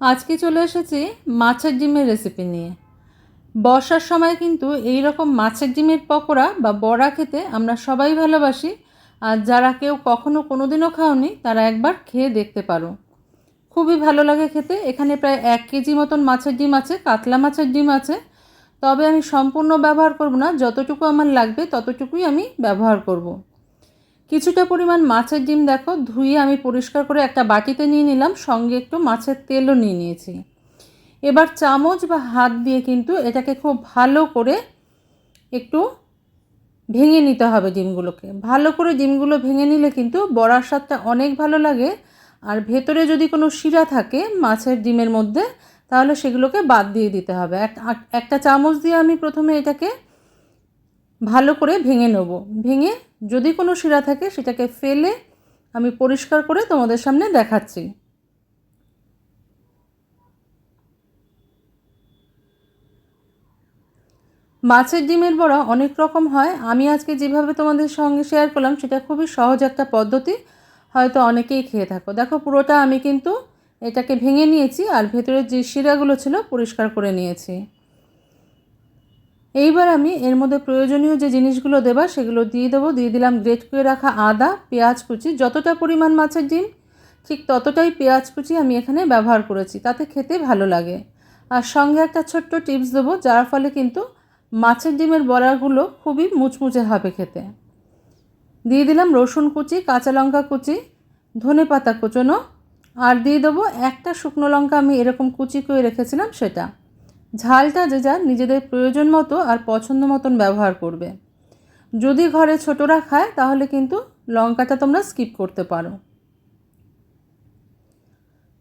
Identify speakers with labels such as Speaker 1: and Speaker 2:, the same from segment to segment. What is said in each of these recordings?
Speaker 1: আজকে চলে এসেছি মাছের ডিমের রেসিপি নিয়ে। বর্ষার সময় কিন্তু এই রকম মাছের ডিমের পকোড়া বা বড়া খেতে আমরা সবাই ভালোবাসি। আর যারা কেউ কখনো কোনো দিনও খাওনি, তারা একবার খেয়ে দেখতে পারো। খুবই ভালো লাগে খেতে। এখানে প্রায় এক কেজি মতন মাছের ডিম আছে, কাতলা মাছের ডিম আছে। তবে আমি সম্পূর্ণ ব্যবহার করব না। যতটুকু আমার লাগবে, ততটুকুই আমি ব্যবহার করব। কিছুটা পরিমাণ মাছের ডিম দেখো, ধুয়ে আমি পরিষ্কার করে একটা বাটিতে নিয়ে নিলাম, সঙ্গে একটু মাছের তেলও নিয়ে নিয়েছি। এবার চামচ বা হাত দিয়ে কিন্তু এটাকে খুব ভালো করে একটু ভেঙে নিতে হবে ডিমগুলোকে। ভালো করে ডিমগুলো ভেঙে নিলে কিন্তু বড়ার স্বাদটা অনেক ভালো লাগে। আর ভেতরে যদি কোনো শিরা থাকে মাছের ডিমের মধ্যে, তাহলে সেগুলোকে বাদ দিয়ে দিতে হবে। একটা চামচ দিয়ে আমি প্রথমে এটাকে ভালো করে ভেঙে নেব। ভেঙে যদি কোনো শিরা থাকে সেটাকে ফেলে আমি পরিষ্কার করে তোমাদের সামনে দেখাচ্ছি। মাছের ডিমের বড়া অনেক রকম হয়। আমি আজকে যেভাবে তোমাদের সঙ্গে শেয়ার করলাম, সেটা খুবই সহজ একটা পদ্ধতি। হয়তো অনেকেই খেয়ে থাকো। দেখো, পুরোটা আমি কিন্তু এটাকে ভেঙে নিয়েছি আর ভেতরের যে শিরাগুলো ছিল পরিষ্কার করে নিয়েছি। এইবার আমি এর মধ্যে প্রয়োজনীয় যে জিনিসগুলো দেবা, সেগুলো দিয়ে দেবো। দিয়ে দিলাম গ্রেট করে রাখা আদা, পেঁয়াজ কুচি। যতটা পরিমাণ মাছের ডিম, ঠিক ততটাই পেঁয়াজ কুচি আমি এখানে ব্যবহার করেছি। তাতে খেতে ভালো লাগে। আর সঙ্গে একটা ছোট্ট টিপস দেবো, যার ফলে কিন্তু মাছের ডিমের বড়াগুলো খুবই মুচমুচে হবে খেতে। দিয়ে দিলাম রসুন কুচি, কাঁচা লঙ্কা কুচি, ধনে পাতা কুচোনো। আর দিয়ে দেবো একটা শুকনো লঙ্কা আমি এরকম কুচি করে রেখেছিলাম সেটা। ঝালটা যে যার নিজেদের প্রয়োজন মতো আর পছন্দ মতন ব্যবহার করবে। যদি ঘরে ছোটরা খায়, তাহলে কিন্তু লঙ্কাটা তোমরা স্কিপ করতে পারো।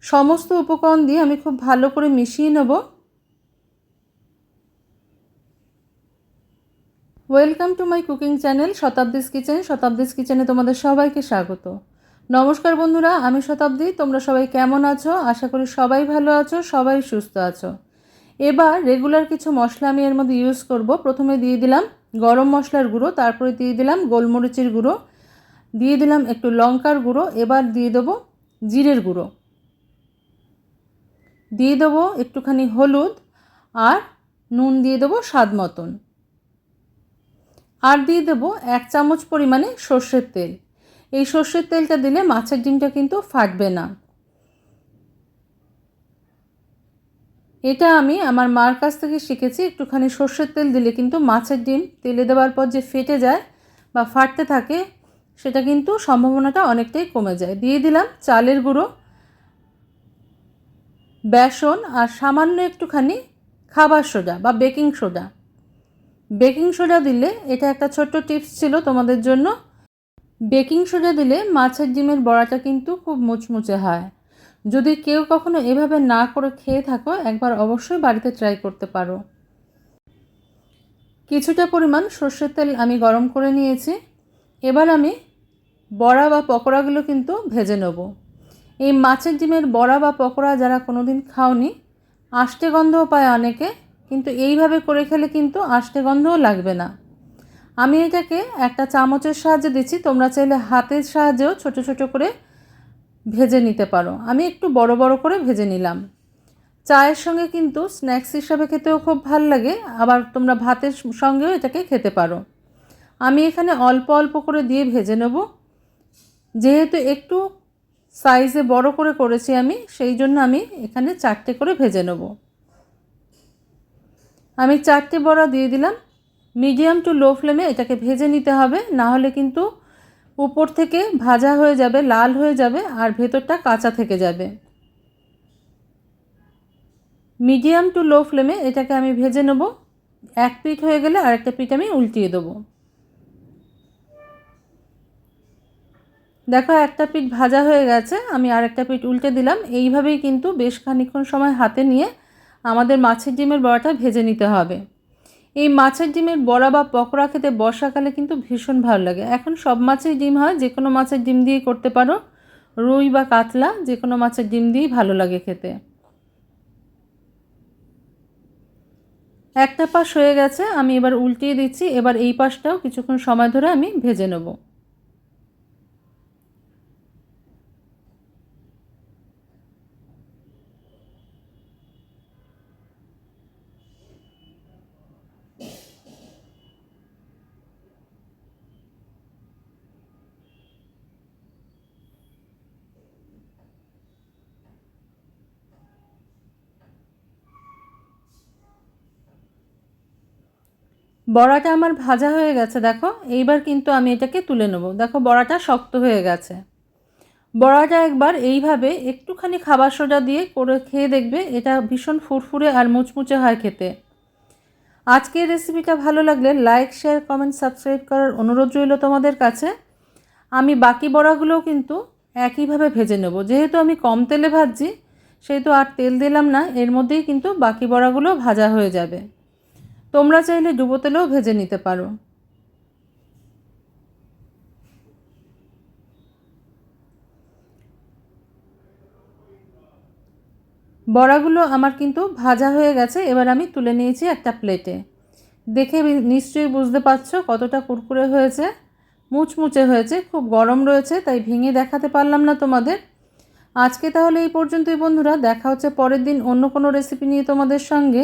Speaker 1: সমস্ত উপকরণ দিয়ে আমি খুব ভালো করে মিশিয়ে নেব। Welcome to my cooking channel Shatabdi's kitchen Shatabdi's কিচেনে তোমাদের সবাইকে স্বাগত। নমস্কার বন্ধুরা, আমি শতাব্দী। তোমরা সবাই কেমন আছো? আশা করি সবাই ভালো আছো, সবাই সুস্থ আছো। এবার রেগুলার কিছু মশলা আমি এর মধ্যে ইউজ করব। প্রথমে দিয়ে দিলাম গরম মশলার গুঁড়ো, তারপরে দিয়ে দিলাম গোলমরিচের গুঁড়ো, দিয়ে দিলাম একটু লঙ্কার গুঁড়ো, এবার দিয়ে দেবো জিরের গুঁড়ো। দিয়ে দেবো একটুখানি হলুদ আর নুন দিয়ে দেবো স্বাদ মতন। আর দিয়ে দেবো এক চামচ পরিমাণে সর্ষের তেল। এই সর্ষের তেলটা দিলে মাছের ডিমটা কিন্তু ফাটবে না। এটা আমি আমার মার কাছ থেকে শিখেছি, একটুখানি সর্ষের তেল দিলে কিন্তু মাছের ডিম তেলে দেওয়ার পর যে ফেটে যায় বা ফাটতে থাকে, সেটা কিন্তু সম্ভাবনাটা অনেকটাই কমে যায়। দিয়ে দিলাম চালের গুঁড়ো, বেসন আর সামান্য একটুখানি খাবার সোডা বা বেকিং সোডা। বেকিং সোডা দিলে, এটা একটা ছোট্ট টিপস ছিল তোমাদের জন্য, বেকিং সোডা দিলে মাছের ডিমের বড়াটা কিন্তু খুব মুচমুচে হয়। যদি কেউ কখনো এভাবে না করে খেয়ে থাকো, একবার অবশ্যই বাড়িতে ট্রাই করতে পারো। কিছুটা পরিমাণ সর্ষের তেল আমি গরম করে নিয়েছি। এবার আমি বড়া বা পকোড়াগুলো কিন্তু ভেজে নেব। এই মাছের ডিমের বড়া বা পকোড়া যারা কোনো দিন খাওনি, আষ্টে গন্ধও পায় অনেকে, কিন্তু এইভাবে করে খেলে কিন্তু আষ্টে গন্ধও লাগবে না। আমি এটাকে একটা চামচের সাহায্যে দিচ্ছি, তোমরা চাইলে হাতের সাহায্যেও ছোট ছোট করে ভেজে নিতে পারো। আমি একটু বড় বড় করে ভেজে নিলাম। চায়ের সঙ্গে কিন্তু স্ন্যাক্স হিসাবে খেতেও খুব ভালো লাগে, আবার তোমরা ভাতের সঙ্গেও এটাকে খেতে পারো। আমি এখানে অল্প অল্প করে দিয়ে ভেজে নেব। যেহেতু একটু সাইজে বড় করে করেছি আমি, সেই জন্য আমি এখানে চারটে করে ভেজে নেব। আমি চারটে বড়া দিয়ে দিলাম। মিডিয়াম টু লো ফ্লেমে এটাকে ভেজে নিতে হবে, না হলে কিন্তু উপর থেকে ভাজা হয়ে যাবে, লাল হয়ে যাবে আর ভেতরটা কাঁচা থেকে যাবে। মিডিয়াম টু লো ফ্লেমে এটাকে আমি ভেজে নেব। এক পিঠ হয়ে গেলে আরেকটা পিঠ আমি উল্টিয়ে দেবো। দেখো, একটা পিঠ ভাজা হয়ে গেছে, আমি আরেকটা পিঠ উল্টে দিলাম। এইভাবেই কিন্তু বেশ খানিক্ষণ সময় হাতে নিয়ে আমাদের মাছের ডিমের বড়াটা ভেজে নিতে হবে। এই মাছের ডিমের বড়া বা পকোড়া খেতে বর্ষাকালে কিন্তু ভীষণ ভালো লাগে। এখন সব মাছের ডিম হয়, যে কোনো মাছের ডিম দিয়ে করতে পারো। রুই বা কাতলা, যে কোনো মাছের ডিম দিয়েই ভালো লাগে খেতে। একটা পাশ হয়ে গেছে, আমি এবার উল্টিয়ে দিচ্ছি। এবার এই পাশটাও কিছুক্ষণ সময় ধরে আমি ভেজে নেব। বড়াটা আমার ভাজা হয়ে গেছে, দেখো। এইবার কিন্তু আমি এটাকে তুলে নেব। দেখো, বড়াটা শক্ত হয়ে গেছে। বড়াটা একবার এইভাবে একটুখানি খাবার সোডা দিয়ে করে খেয়ে দেখবে এটা ভীষণ ফুরফুরে আর মুচমুচে হয় খেতে। আজকের রেসিপিটা ভালো লাগলে লাইক, শেয়ার, কমেন্ট, সাবস্ক্রাইব করার অনুরোধ রইল তোমাদের কাছে। আমি বাকি বড়াগুলোও কিন্তু একইভাবে ভেজে নেব। যেহেতু আমি কম তেলে ভাজছি, সেহেতু আর তেল দিলাম না, এর মধ্যেই কিন্তু বাকি বড়াগুলো ভাজা হয়ে যাবে। তোমরা চাইলে ডুবো তেলেও ভেজে নিতে পারো। বড়াগুলো আমার কিন্তু ভাজা হয়ে গেছে, এবার আমি তুলে নিয়েছি একটা প্লেটে দেখে নিশ্চয়ই বুঝতে পারছ কতটা কুরকুরে হয়েছে, মুচমুচে হয়েছে, খুব গরম রয়েছে, তাই ভেঙে দেখাতে পারলাম না তোমাদের। আজকে তাহলে এই পর্যন্তই বন্ধুরা, দেখা হচ্ছে পরের দিন অন্য কোনো রেসিপি নিয়ে তোমাদের সঙ্গে।